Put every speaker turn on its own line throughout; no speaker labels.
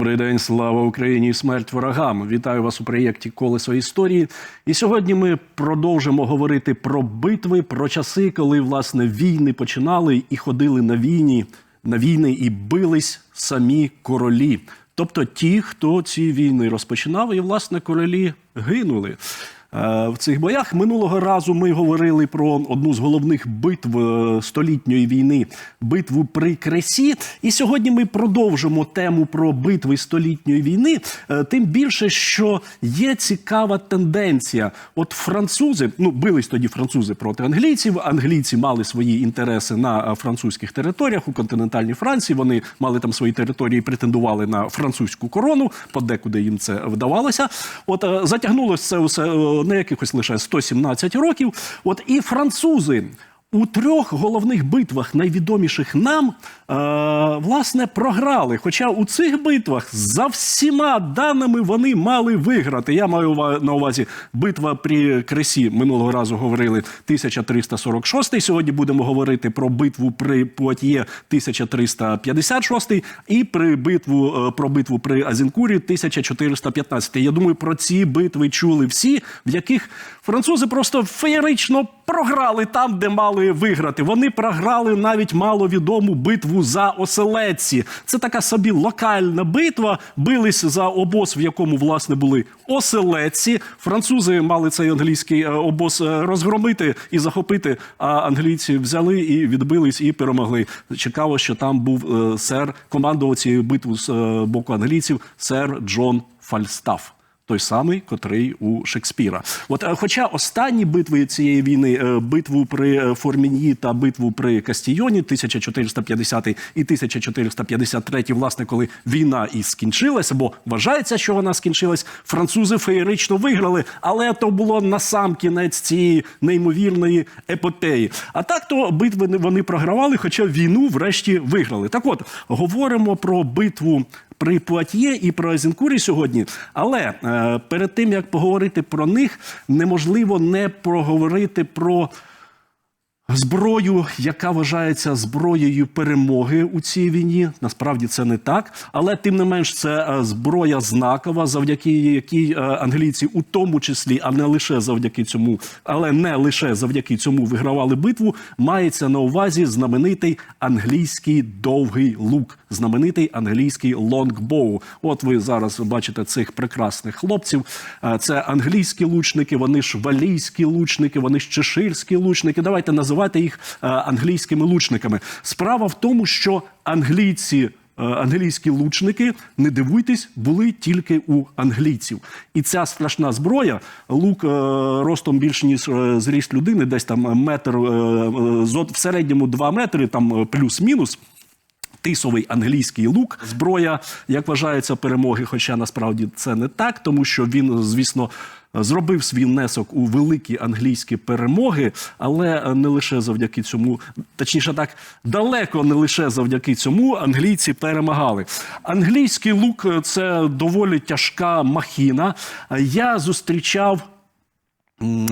Добрий день, слава Україні і смерть ворогам. Вітаю вас у проєкті Колесо історії. І сьогодні ми продовжимо говорити про битви, про часи, коли власне війни починали і ходили на війні, на війни і бились самі королі. Тобто ті, хто ці війни розпочинав, і власне королі гинули. Е, В цих боях минулого разу ми говорили про одну з головних битв е, столітньої війни битву при Кресі. І сьогодні ми продовжимо тему про битви столітньої війни. Е, Тим більше, що є цікава тенденція. От французи, ну бились тоді французи проти англійців. Англійці мали свої інтереси на французьких територіях у континентальній Франції. Вони мали там свої території, претендували на французьку корону. Подекуди їм це вдавалося. От затягнулося це усе е, на якихось лише 117 років. От і французи. У трьох головних битвах, найвідоміших нам, е, власне, програли. Хоча у цих битвах за всіма даними вони мали виграти. Я маю на увазі битва при Кресі. Минулого разу говорили 1346. Сьогодні будемо говорити про битву при Пуатьє 1356 і при битву е, про битву при Азінкурі 1415. Я думаю, про ці битви чули всі, в яких французи просто феєрично програли там, де мали виграти. Вони програли навіть маловідому битву за оселедці. Це така собі локальна битва. Бились за обоз, в якому власне були оселедці. Французи мали цей англійський е, обоз е, розгромити і захопити. А англійці взяли і відбились і перемогли. Цікаво, що там був е, сер, командував цією битву з боку англійців, сер Джон Фальстаф. Той самий, котрий у Шекспіра. От, е, хоча останні битви цієї війни, е, битву при е, та битву при Кастійоні, 1450 і 1453, власне, коли війна і скінчилася, бо вважається, що вона скінчилась, французи феєрично виграли, але то було на сам кінець цієї неймовірної епопеї. А так то битви вони програвали, хоча війну врешті виграли. Так от говоримо про битву при Пуатьє і про Азінкурі сьогодні. Але е, перед тим як поговорити про них, неможливо не проговорити про. Зброю, яка вважається зброєю перемоги у цій війні, насправді це не так, але тим не менш це е, зброя знакова, завдяки якій е, англійці, у тому числі, а не лише завдяки цьому, але не лише завдяки цьому вигравали битву. Мається на увазі знаменитий англійський довгий лук, знаменитий англійський лонгбоу. От ви зараз бачите цих прекрасних хлопців. Це англійські лучники, вони ж валійські лучники, вони ж чеширські лучники. Давайте називати їх англійськими лучниками. Справа в тому, що англійці. Англійські лучники, не дивуйтесь, були тільки у англійців. І ця страшна зброя, лук е, ростом більше ніж е, зріст людини, десь там метр, е, в середньому 2 метри, там плюс-мінус. Тисовий англійський лук, зброя, як вважається, перемоги. Хоча насправді це не так, тому що він, звісно, зробив свій внесок у великі англійські перемоги, але не лише завдяки цьому, точніше так, далеко не лише завдяки цьому англійці перемагали. Англійський лук це доволі тяжка махіна. Я зустрічав.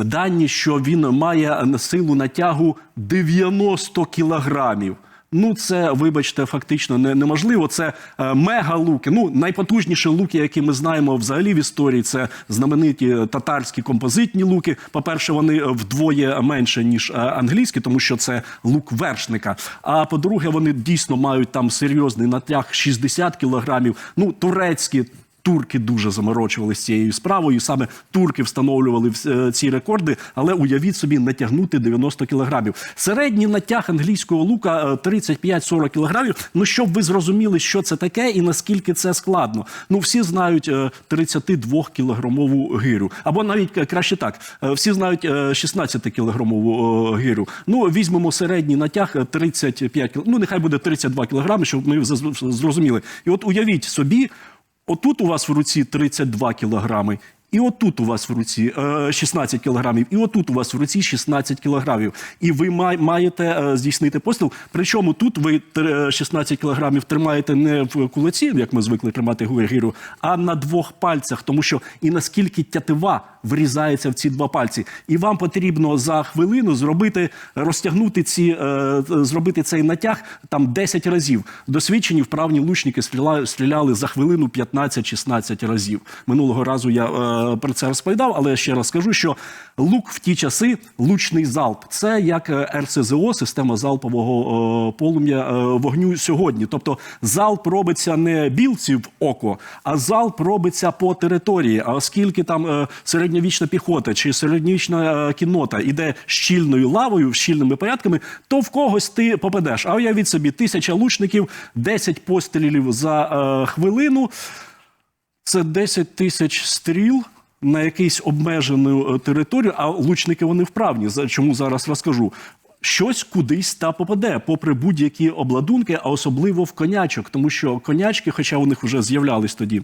Дані, що він має силу натягу 90 кілограмів. Ну, це, вибачте, фактично не, неможливо. Це е, мегалуки. Ну, найпотужніші луки, які ми знаємо взагалі в історії, це знамениті татарські композитні луки. По-перше, вони вдвоє менше, ніж е, англійські, тому що це лук вершника. А по-друге, вони дійсно мають там серйозний натяг 60 кілограмів. Ну, турецькі. Турки дуже заморочувалися цією справою. Саме турки встановлювали е, ці рекорди. Але уявіть собі, натягнути 90 кілограмів. Середній натяг англійського лука е, 35-40 кілограмів. Ну щоб ви зрозуміли, що це таке і наскільки це складно. Ну всі знають е, 32 кілограмову гирю, або навіть е, краще так, е, всі знають 16 кілограмову е, гирю. Ну візьмемо середній натяг е, 35 кіл... Ну нехай буде 32 кілограми, щоб ми зрозуміли. І от уявіть собі. Отут у вас в руці 32 кілограми, і отут у вас в руці е, 16 кілограмів, і отут у вас в руці 16 кілограмів. І ви маєте е, здійснити постріл. Причому тут ви тр- 16 кілограмів тримаєте не в кулаці, як ми звикли тримати гирю, а на двох пальцях, тому що і наскільки тятива врізається в ці два пальці. І вам потрібно за хвилину зробити, розтягнути ці, е, зробити цей натяг там 10 разів. Досвідчені вправні лучники стріляли, стріляли за хвилину 15-16 разів. Минулого разу я е, про це розповідав, але ще раз скажу, що лук в ті часи лучний залп. Це як е, РСЗО, система залпового полум'я вогню сьогодні. Тобто залп робиться не білці в око, а залп робиться по території. А оскільки там е, середньовічна піхота чи середньовічна е, кіннота іде щільною лавою, щільними порядками, то в когось ти попадеш. А уявіть собі, тисяча лучників, 10 пострілів за е, хвилину. Це 10 тисяч стріл на якусь обмежену е, територію, а лучники вони вправні. Чому зараз розкажу. Щось кудись та попаде, попри будь-які обладунки, а особливо в конячок, тому що конячки, хоча у них вже з'являлись тоді.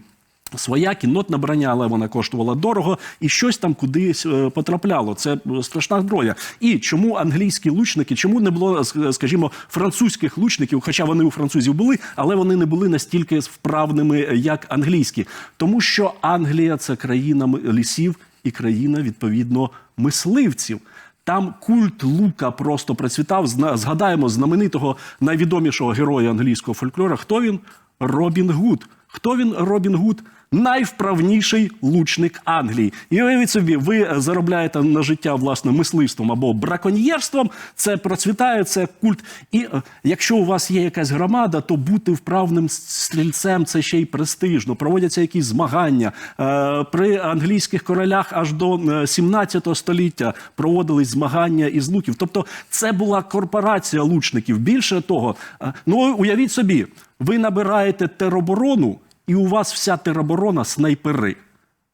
Своя кіннотна броня, але вона коштувала дорого, і щось там кудись е, потрапляло. Це е, страшна зброя. І чому англійські лучники, чому не було, скажімо, французьких лучників, хоча вони у французів були, але вони не були настільки вправними, е, як англійські, тому що Англія це країна лісів і країна відповідно мисливців. Там культ лука просто процвітав. Згадаємо знаменитого найвідомішого героя англійського фольклору. Хто він? Робін Гуд. Хто він Робін Гуд? Найвправніший лучник Англії. І уявіть собі, ви заробляєте на життя власне мисливством або браконьєрством. Це процвітає, це культ. І е, якщо у вас є якась громада, то бути вправним стрільцем це ще й престижно. Проводяться якісь змагання. Е, При англійських королях аж до е, 17 століття проводились змагання із луків. Тобто, це була корпорація лучників. Більше того, е, ну уявіть собі, ви набираєте тероборону, і у вас вся тероборона снайпери.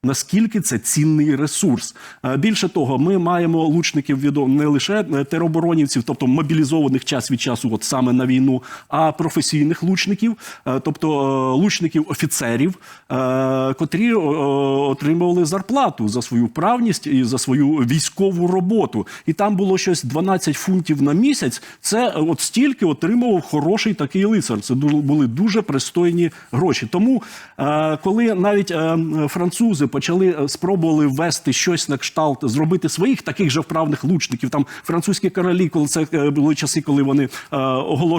Наскільки це цінний ресурс? Е, Більше того, ми маємо лучників відом не лише е, тероборонівців, тобто мобілізованих час від часу, от саме на війну, а професійних лучників, е, тобто лучників офіцерів, котрі отримували зарплату за свою вправність і за свою військову роботу. І там було щось 12 фунтів на місяць. Це от стільки отримував хороший такий лицар. Це були дуже пристойні гроші. Тому, коли навіть е, французи почали е, спробували ввести щось на кшталт, зробити своїх таких же вправних лучників, там французькі королі, коли це е, були часи, коли вони е,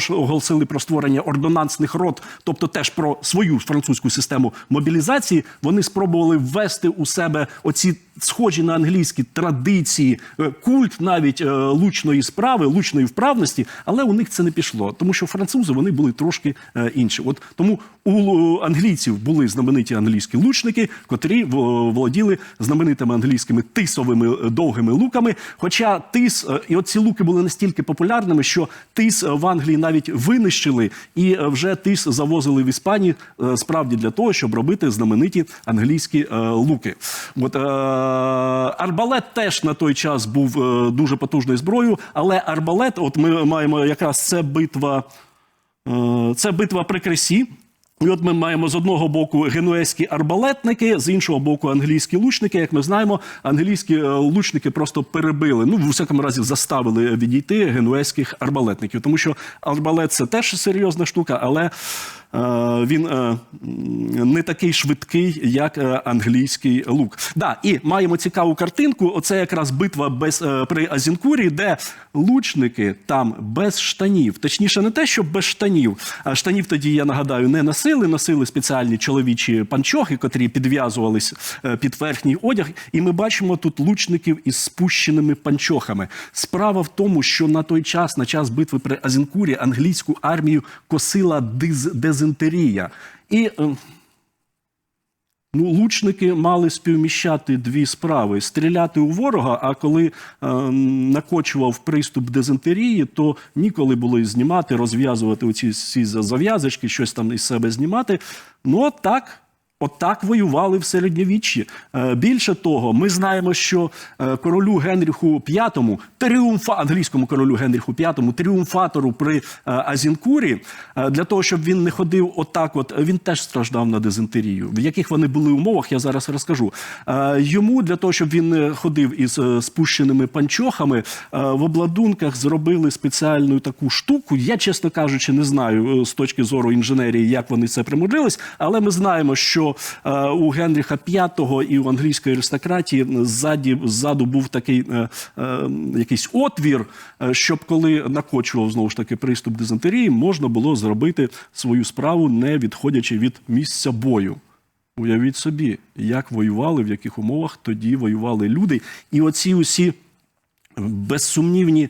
оголосили про створення ордонансних рот, тобто теж про свою французьку систему мобілізації, вони спробували ввести у себе оці схожі на англійські традиції, е, культ навіть е, лучної справи, лучної вправності, але у них це не пішло, тому що французи вони були трошки е, інші. От тому у англійців були знамениті англійські лучники, котрі володіли знаменитими англійськими тисовими довгими луками. Хоча тис і оці луки були настільки популярними, що тис в Англії навіть винищили, і вже тис завозили в Іспанію е, справді для того, щоб робити знамениті англійські луки. От арбалет теж на той час був е, дуже потужною зброєю, але арбалет, от ми маємо якраз це битва. Е, Це битва при кресі. І от ми маємо з одного боку генуезькі арбалетники, з іншого боку англійські лучники. Як ми знаємо, англійські е, лучники просто перебили, ну в усякому разі заставили відійти генуезьких арбалетників, тому що арбалет це теж серйозна штука, але е, він е, не такий швидкий, як е, англійський лук. Да, і маємо цікаву картинку. Оце якраз битва без е, при Азінкурі, де лучники там без штанів. Точніше, не те, що без штанів. Штанів тоді, я нагадаю, не носили. Носили спеціальні чоловічі панчохи, котрі підв'язувались е, під верхній одяг. І ми бачимо тут лучників із спущеними панчохами. Справа в тому, що на той час, на час битви при Азінкурі, англійську армію косила диз- дезентерія. І е, Ну, лучники мали співміщати дві справи: стріляти у ворога. А коли е, накочував приступ дизентерії, то ніколи було знімати, розв'язувати оці всі зав'язочки, щось там із себе знімати. Ну, от так. Отак воювали в середньовіччі. Е, Більше того, ми знаємо, що е, королю Генріху V, тріумфа англійському королю Генріху V, тріумфатору при е, Азінкурі, для того, щоб він не ходив отак, от він теж страждав на дизентерію. В яких вони були умовах, я зараз розкажу. Йому для того, щоб він не ходив із спущеними панчохами, в обладунках зробили спеціальну таку штуку. Я, чесно кажучи, не знаю з точки зору інженерії, як вони це примудрились, але ми знаємо, що е, у Генріха V і у англійської аристократії ззаді, ззаду був такий е, е, якийсь отвір, щоб коли накочував знову ж таки приступ дизентерії, можна було зробити свою справу, не відходячи від місця бою. Уявіть собі, як воювали, в яких умовах тоді воювали люди. І оці усі безсумнівні,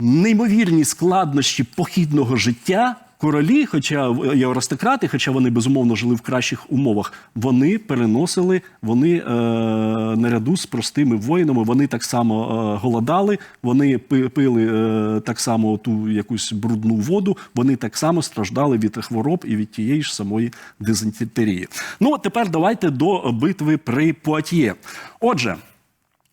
неймовірні складнощі похідного життя. Королі, хоча і аристократи, хоча вони безумовно жили в кращих умовах, вони переносили вони е, наряду з простими воїнами. Вони так само е, голодали, вони пили е, так само ту якусь брудну воду. Вони так само страждали від хвороб і від тієї ж самої дизентерії. Ну тепер давайте до битви при Пуатьє. Отже.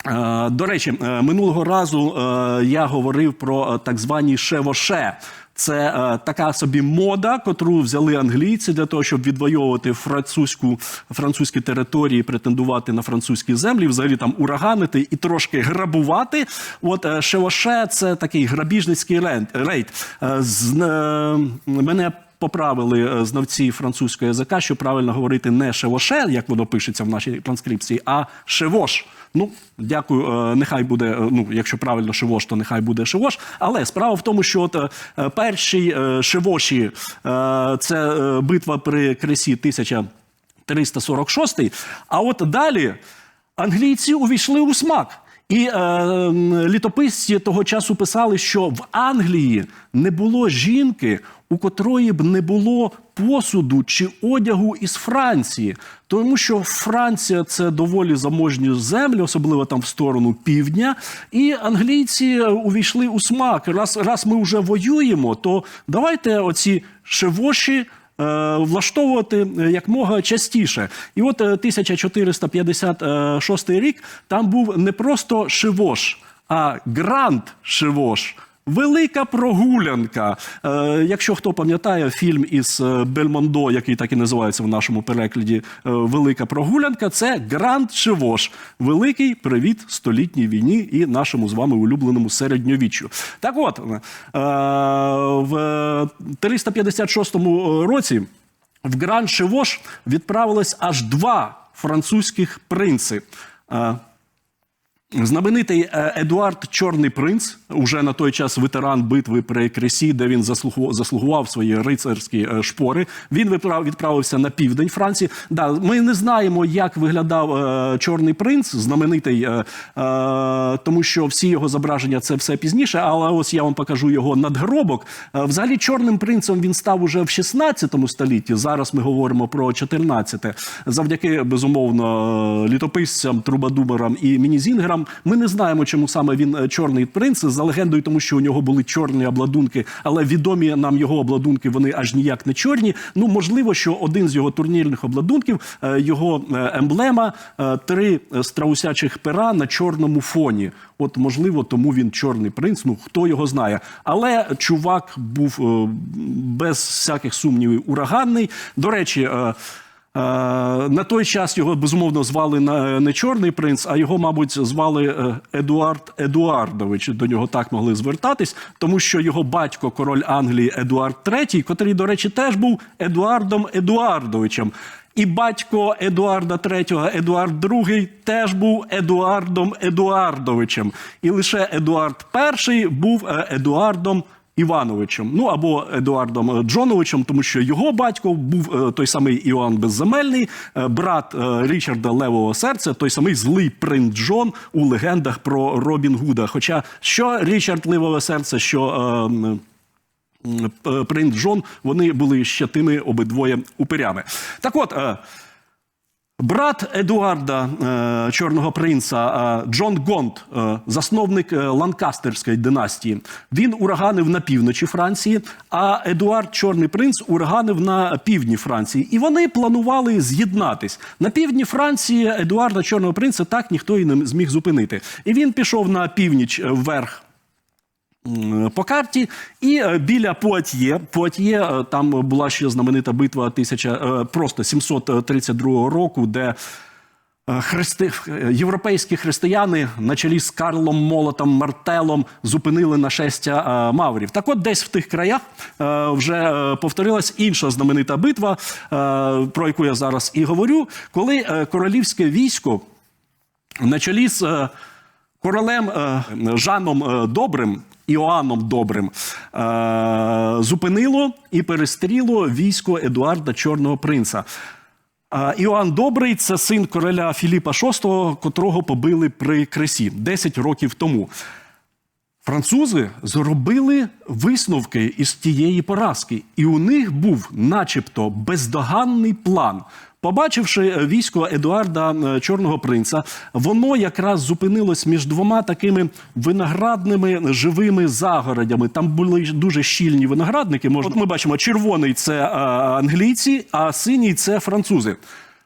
Е, До речі, е, минулого разу е, я говорив про е, так звані шевоше. Це е, така собі мода, котру взяли англійці для того, щоб відвоювати французьку французькі території, претендувати на французькі землі, взагалі там ураганити і трошки грабувати. От е, шевоше це такий грабіжницький рейд. Е, з- е, Мене поправили е, знавці французького язика, що правильно говорити не шевоше, як воно пишеться в нашій транскрипції, а шевош. Ну, дякую, е, нехай буде. е, Ну, якщо правильно шевош, то нехай буде шевош. Але справа в тому, що от е, перші шевоші е, це битва при кресі 1346, а от далі англійці увійшли у смак. І е, літописці того часу писали, що в Англії не було жінки, у котрої б не було посуду чи одягу із Франції, тому що Франція це доволі заможні землі, особливо там в сторону півдня. І англійці е, увійшли у смак. Раз, раз ми вже воюємо, то давайте оці шевоші. е, Влаштовувати е, якмога частіше, і от е, 1456 рік там був не просто Шивош, а Гранд Шивош. Велика прогулянка. Е, якщо хто пам'ятає фільм із е, Бельмондо, який так і називається в нашому перекладі е, Велика прогулянка, це Гранд Шивош. Великий привіт столітній війні і нашому з вами улюбленому середньовіччю. Так от, е, в 356 році в Гранд Шивош відправилось аж два французьких принци. Знаменитий е, Едуард Чорний принц, уже на той час ветеран битви при Кресі, де він заслугу- заслугував свої рицарські е, шпори. Він відправився на південь Франції. Да, ми не знаємо, як виглядав е, Чорний принц, знаменитий, тому що всі його зображення це все пізніше. Але ось я вам покажу його надгробок. Взагалі, чорним принцем він став уже в 16 столітті. Зараз ми говоримо про 14 завдяки безумовно літописцям, трубадумерам і мінізінгерам. Ми не знаємо, чому саме він е, чорний принц. За легендою, тому що у нього були чорні обладунки, але відомі нам його обладунки вони аж ніяк не чорні. Ну можливо, що один з його турнірних обладунків, е, його е, емблема, три страусячих пера на чорному фоні. От можливо, тому він чорний принц. Ну хто його знає. Але чувак був без всяких сумнівів ураганний. До речі. Е, Е, На той час його безумовно звали на- не Чорний принц, а його, мабуть, звали е, Едуард Едуардович. До нього так могли звертатись, тому що його батько, король Англії Едуард III, котрий, до речі, теж був Едуардом Едуардовичем. І батько Едуарда III, Едуард II, теж був Едуардом Едуардовичем. І лише Едуард І був е, Едуардом Івановичем, ну або Едуардом е, Джоновичем, тому що його батько був е, той самий Іоанн Безземельний, е, брат Річарда Левого серця, той самий злий принц Джон у легендах про Робін Гуда. Хоча що Річард Левого серця, що принц Джон, вони були ще тими обидвоє упирями. Так от. Брат Едуарда е, Чорного принца е, Джон Гонт, е, засновник Ланкастерської династії, він ураганив на півночі Франції, а Едуард Чорний принц ураганив на півдні Франції. І вони планували з'єднатись. На півдні Франції Едуарда Чорного принца так ніхто і не зміг зупинити. І він пішов на північ вверх по карті. І е, біля Пуатьє, Пуатьє, е, там була ще знаменита битва 1000, е, просто 732 року, де Христи... Європейські християни на чолі з Карлом Молотом Мартелом зупинили нашестя маврів. Так от десь в тих краях вже повторилась інша знаменита битва, про яку я зараз і говорю, коли королівське військо на чолі з королем Жаном Добрим. Іоанном Добрим е, зупинило і перестріло військо Едуарда Чорного принца. А, Іоанн Добрий це син короля Філіпа VI, котрого побили при кресі 10 років тому. Французи зробили висновки із тієї поразки, і у них був, начебто, бездоганний план. Побачивши е, військо Едуарда е, Чорного принца, воно якраз зупинилось між двома такими виноградними живими загородями. Там були дуже щільні виноградники. Можна От ми бачимо, червоний це е, англійці, а синій це французи.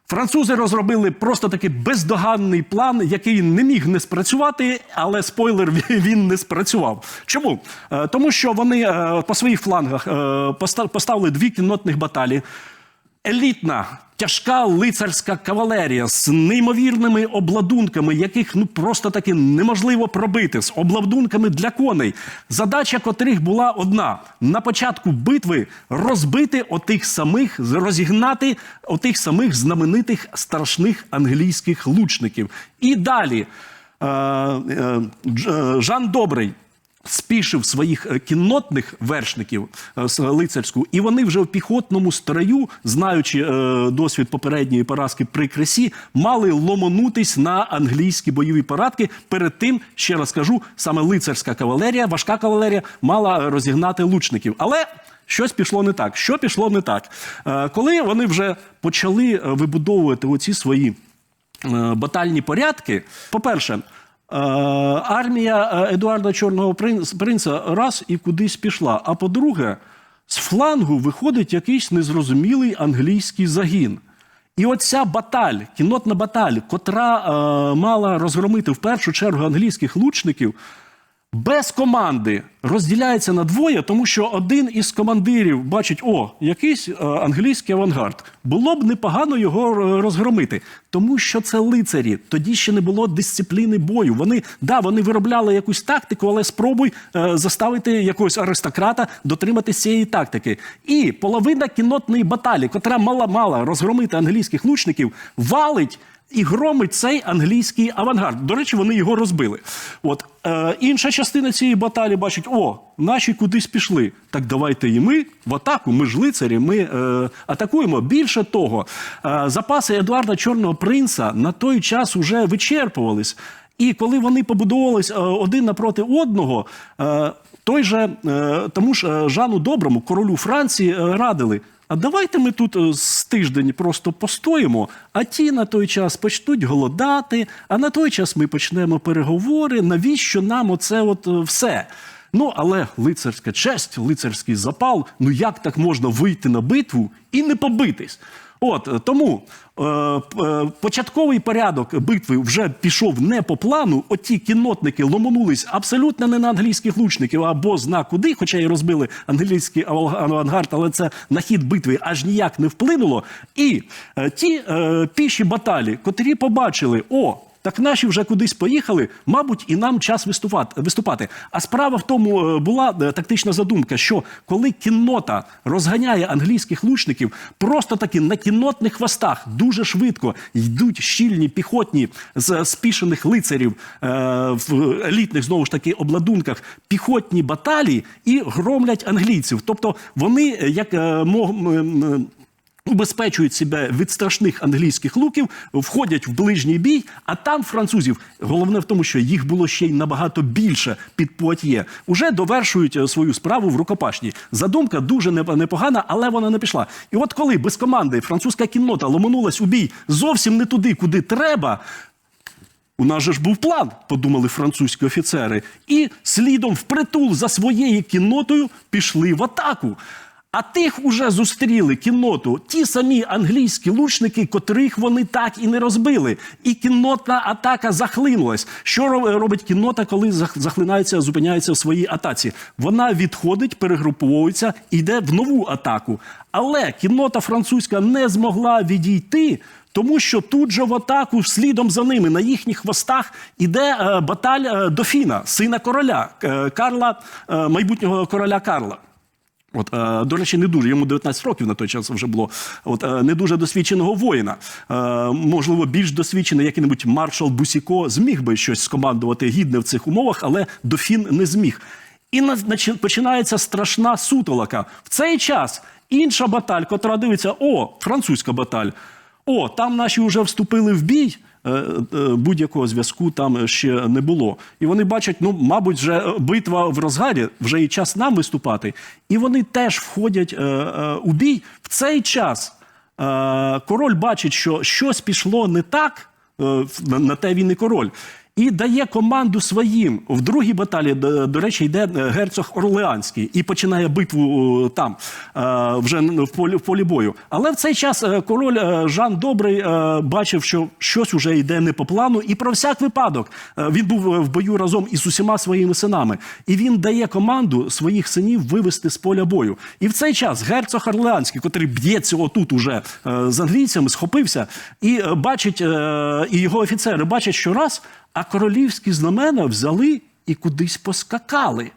Французи розробили просто такий бездоганний план, який не міг не спрацювати, але спойлер він не спрацював. Чому? Тому що вони по своїх флангах поставили дві кіннотних баталії. Елітна, тяжка лицарська кавалерія з неймовірними обладунками, яких ну просто таки неможливо пробити, з обладунками для коней, задача котрих була одна: на початку битви розбити отих самих, розігнати отих самих знаменитих страшних англійських лучників. І далі е, е, е, Жан Добрий спішив своїх е, кіннотних вершників е, з лицарську, і вони вже в піхотному строю, знаючи е, досвід попередньої поразки при кресі, мали ломонутись на англійські бойові парадки. Перед тим, ще раз кажу, саме лицарська кавалерія, важка кавалерія мала розігнати лучників. Але Щось пішло не так. Що пішло не так? Е, Коли вони вже почали е, вибудовувати оці свої е, батальні порядки, по-перше, е, армія е, Едуарда Чорного принца раз і кудись пішла. А по-друге, з флангу виходить якийсь незрозумілий англійський загін. І оця баталь, кіннотна баталь, котра е, мала розгромити в першу чергу англійських лучників, без команди розділяється на двоє, тому що один із командирів бачить, о, якийсь е, англійський авангард. Було б непогано його е, розгромити, тому що це лицарі. Тоді ще не було дисципліни бою. Вони да, вони виробляли якусь тактику, але спробуй е, заставити якогось аристократа дотриматися цієї тактики. І половина кіннотної баталії, котра мала мала розгромити англійських лучників, валить. І громить цей англійський авангард. До речі, вони його розбили. От е, інша частина цієї баталії бачить: о, наші кудись пішли. Так давайте і ми в атаку. Ми ж лицарі, ми е, атакуємо. Більше того, е, запаси Едуарда Чорного принца на той час уже вичерпувались. І коли вони побудовувались е, один напроти одного, е, той же е, тому ж Жану Доброму, королю Франції, радили. А давайте ми тут е, з тиждень просто постоїмо, а ті на той час почнуть голодати, а на той час ми почнемо переговори. Навіщо нам оце от е, все? Ну, але лицарська честь, лицарський запал, ну як так можна вийти на битву і не побитись? От е, тому е, е, початковий порядок битви вже пішов не по плану. Оті кіннотники ломанулись абсолютно не на англійських лучників або зна куди, хоча й розбили англійський авангард, але це на хід битви аж ніяк не вплинуло. І е, ті е, піші баталі, котрі побачили, о. Так наші вже кудись поїхали, мабуть, і нам час виступати. А справа в тому е, була е, тактична задумка, що коли кіннота розганяє англійських лучників, просто таки на кіннотних хвостах дуже швидко йдуть щільні піхотні з спішених лицарів е, в елітних знову ж таки обладунках піхотні баталії і громлять англійців. Тобто вони як мог. Убезпечують себе від страшних англійських луків, входять в ближній бій, а там французів, головне в тому, що їх було ще й набагато більше під Пуатьє, уже довершують е, свою справу в рукопашній. Задумка дуже непогана, але вона не пішла. І от коли без команди французька кіннота ломанулась у бій зовсім не туди, куди треба. У нас же ж був план, подумали французькі офіцери, і слідом впритул за своєю кіннотою пішли в атаку. А тих уже зустріли кінноту, ті самі англійські лучники, котрих вони так і не розбили. І кіннотна атака захлинулась. Що робить кіннота, коли зах- захлинається, зупиняється в своїй атаці? Вона відходить, перегруповується йде в нову атаку. Але кіннота французька не змогла відійти. Тому що тут же в атаку слідом за ними на їхніх хвостах іде е, баталь е, Дофіна, сина короля е, Карла, майбутнього короля Карла. От, е, до речі, не дуже йому 19 років на той час вже було. От е, не дуже досвідченого воїна. Е, можливо, більш досвідчений який-небудь маршал Бусіко зміг би щось скомандувати гідне в цих умовах, але Дофін не зміг. І на- починається страшна сутолока. В цей час інша баталь, котра дивиться: о, французька баталь. О, там наші вже вступили в бій. е, е, Будь-якого зв'язку там ще не було. І вони бачать, ну, мабуть, вже е, битва в розгарі, вже і час нам виступати. І вони теж входять у бій. В цей час король бачить, що щось пішло не так, на те він і король. І дає команду своїм. В другій баталії, до, речі, йде е, герцог Орлеанський і починає битву е, там, е, вже в полі, в полі бою. Але в цей час король Жан Добрий бачив, що щось уже йде не по плану, і про всяк випадок він був в бою разом із усіма своїми синами. І він дає команду своїх синів вивести з поля бою. І в цей час герцог Орлеанський, котрий б'ється отут уже з англійцями, схопився і бачить, і його офіцери бачать, що раз, а королівські знамена взяли і кудись поскакали.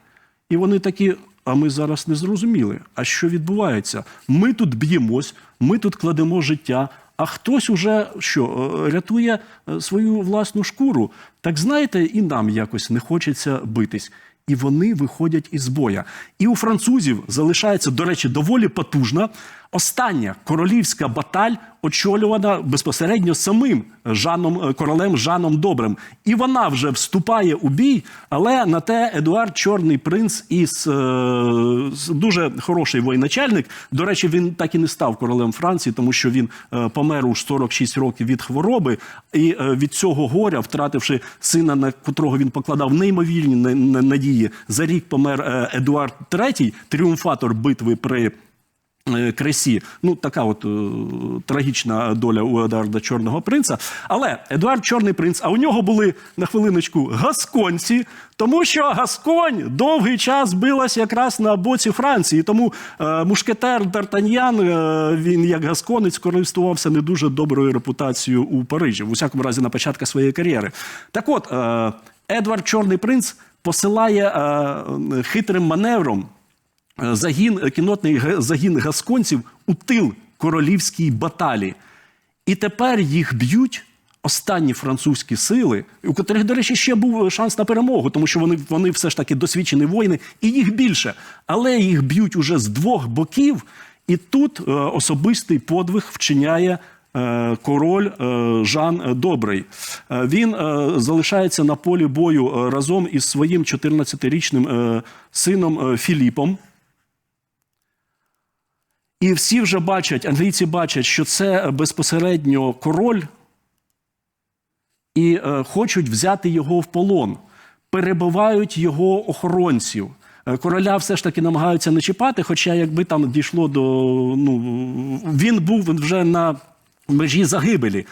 І вони такі. А ми зараз не зрозуміли, а що відбувається? Ми тут б'ємось, ми тут кладемо життя, а хтось уже що е, рятує е, свою власну шкуру. Так знаєте, і нам якось не хочеться битись. І вони виходять із боя. І у французів залишається, до речі, доволі потужна остання королівська баталь, очолювана безпосередньо самим Жаном е, королем Жаном Добрим. І вона вже вступає у бій, але на те Едуард Чорний принц із е, дуже хороший воєначальник. До речі, він так і не став королем Франції, тому що він е, помер у 46 років від хвороби, і від цього горя, втративши сина, на котрого він покладав неймовірні на- на- надії. За рік помер Едуард III, тріумфатор битви при. Е, Кресі, ну така от е, трагічна доля у Едуарда Чорного принца. Але Едуард Чорний принц, а у нього були на хвилиночку гасконці, тому що Гасконь довгий час билась якраз на боці Франції. Тому е, мушкетер Д'Артаньян, е, він як гасконець користувався не дуже доброю репутацією у Парижі, в усякому разі на початку своєї кар'єри. Так от, е, Едвард Чорний принц посилає е, хитрим маневром загін, е, кіннотний ге- загін гасконців у тил королівській баталі. І тепер їх б'ють останні французькі сили, у котрих, до речі, ще був шанс на перемогу, тому що вони, вони все ж таки досвідчені воїни, і їх більше. Але їх б'ють уже з двох боків, і тут е, особистий подвиг вчиняє. е, Король е, Жан Добрий. Е, Він е, залишається на полі бою е, разом із своїм 14-річним е, сином е, Філіпом. І всі вже бачать, англійці бачать, що це безпосередньо король, і е, хочуть взяти його в полон, перебивають його охоронців. Е, Короля все ж таки намагаються не чіпати, хоча якби там дійшло до. Ну, він був вже на межі загибелі.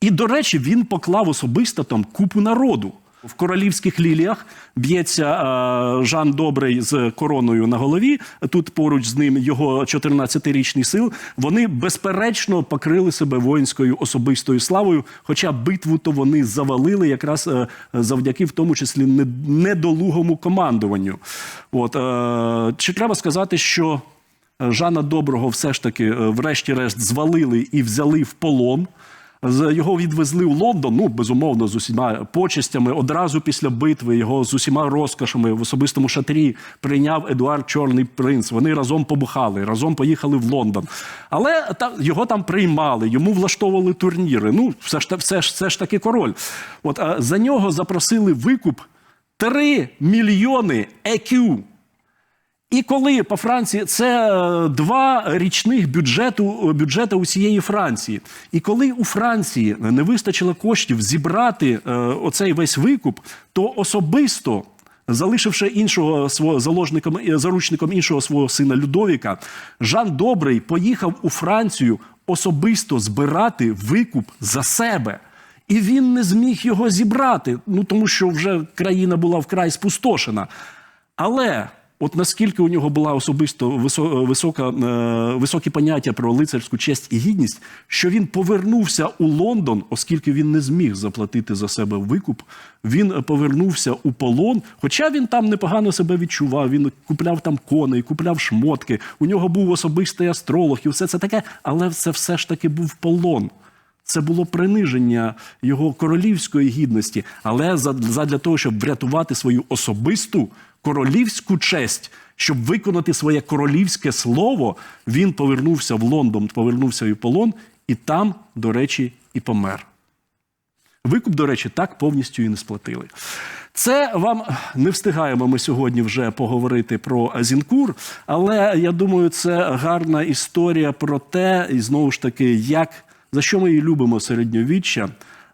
І, до речі, він поклав особисто там купу народу. В королівських ліліях б'ється е, Жан Добрий з короною на голові. Тут поруч з ним його 14-річний сил. Вони безперечно покрили себе воїнською особистою славою. Хоча битву то вони завалили якраз е, завдяки, в тому числі, недолугому командуванню. От е, чи треба сказати, що Жана Доброго все ж таки, врешті-решт, звалили і взяли в полон. Його відвезли у Лондон, ну безумовно, з усіма почестями. Одразу після битви його з усіма розкошами в особистому шатрі прийняв Едуард Чорний принц. Вони разом побухали, разом поїхали в Лондон. Але та, його там приймали, йому влаштовували турніри. Ну, все ж все ж, все ж таки король. От а за нього запросили викуп 3 мільйони ЕКЮ. І коли по Франції це е, два річних бюджету бюджета усієї Франції. І коли у Франції не вистачило коштів зібрати е, оцей весь викуп, то особисто залишивши іншого свого заложником е, заручником іншого свого сина Людовіка, Жан Добрий поїхав у Францію особисто збирати викуп за себе. І він не зміг його зібрати, ну тому що вже країна була вкрай спустошена. Але от наскільки у нього була особисто висо- висока, е, високі поняття про лицарську честь і гідність, що він повернувся у Лондон, оскільки він не зміг заплатити за себе викуп, він повернувся у полон. Хоча він там непогано себе відчував, він купляв там коней, купляв шмотки, у нього був особистий астролог і все це таке, але це все ж таки був полон. Це було приниження його королівської гідності, але за- задля того, щоб врятувати свою особисту королівську честь, щоб виконати своє королівське слово, він повернувся в Лондон, повернувся в полон, і там, до речі, і помер. Викуп, до речі, так повністю і не сплатили. Це вам не встигаємо ми сьогодні вже поговорити про Азінкур, але я думаю, це гарна історія про те, і знову ж таки, як за що ми і любимо середньовіччя,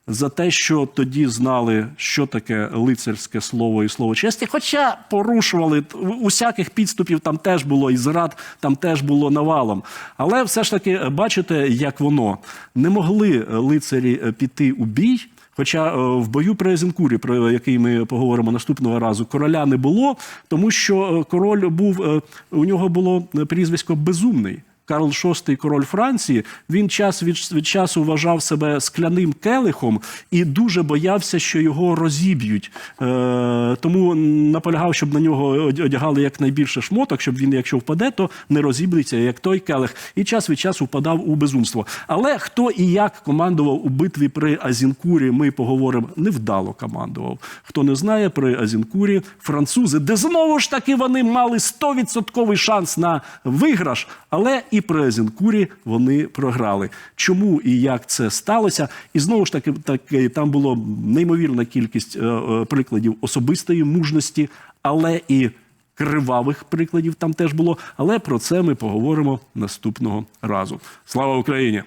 за те, що тоді знали, що таке лицарське слово і слово честі. Хоча порушували усяких підступів, там теж було і зрад, там теж було навалом. Але все ж таки, е, бачите, як воно не могли е, лицарі е, піти у бій. Хоча в бою при Езенкурі, про який ми поговоримо наступного разу, короля не було, тому що король був у нього було прізвисько безумний. Карл VI, король Франції, він час від, від часу вважав себе скляним келихом і дуже боявся, що його розіб'ють. Е, тому наполягав, щоб на нього од- одягали якнайбільше шмоток, щоб він, якщо впаде, то не розіб'ється, як той келих. І час від часу впадав у безумство. Але хто і як командував у битві при Азінкурі, ми поговоримо невдало командував. Хто не знає, при Азінкурі французи, де знову ж таки вони мали 100% шанс на виграш, але при Азінкурі вони програли. Чому і як це сталося? І знову ж таки, таки там було неймовірна кількість е, е, прикладів особистої мужності, але і кривавих прикладів там теж було. Але про це ми поговоримо наступного разу. Слава Україні!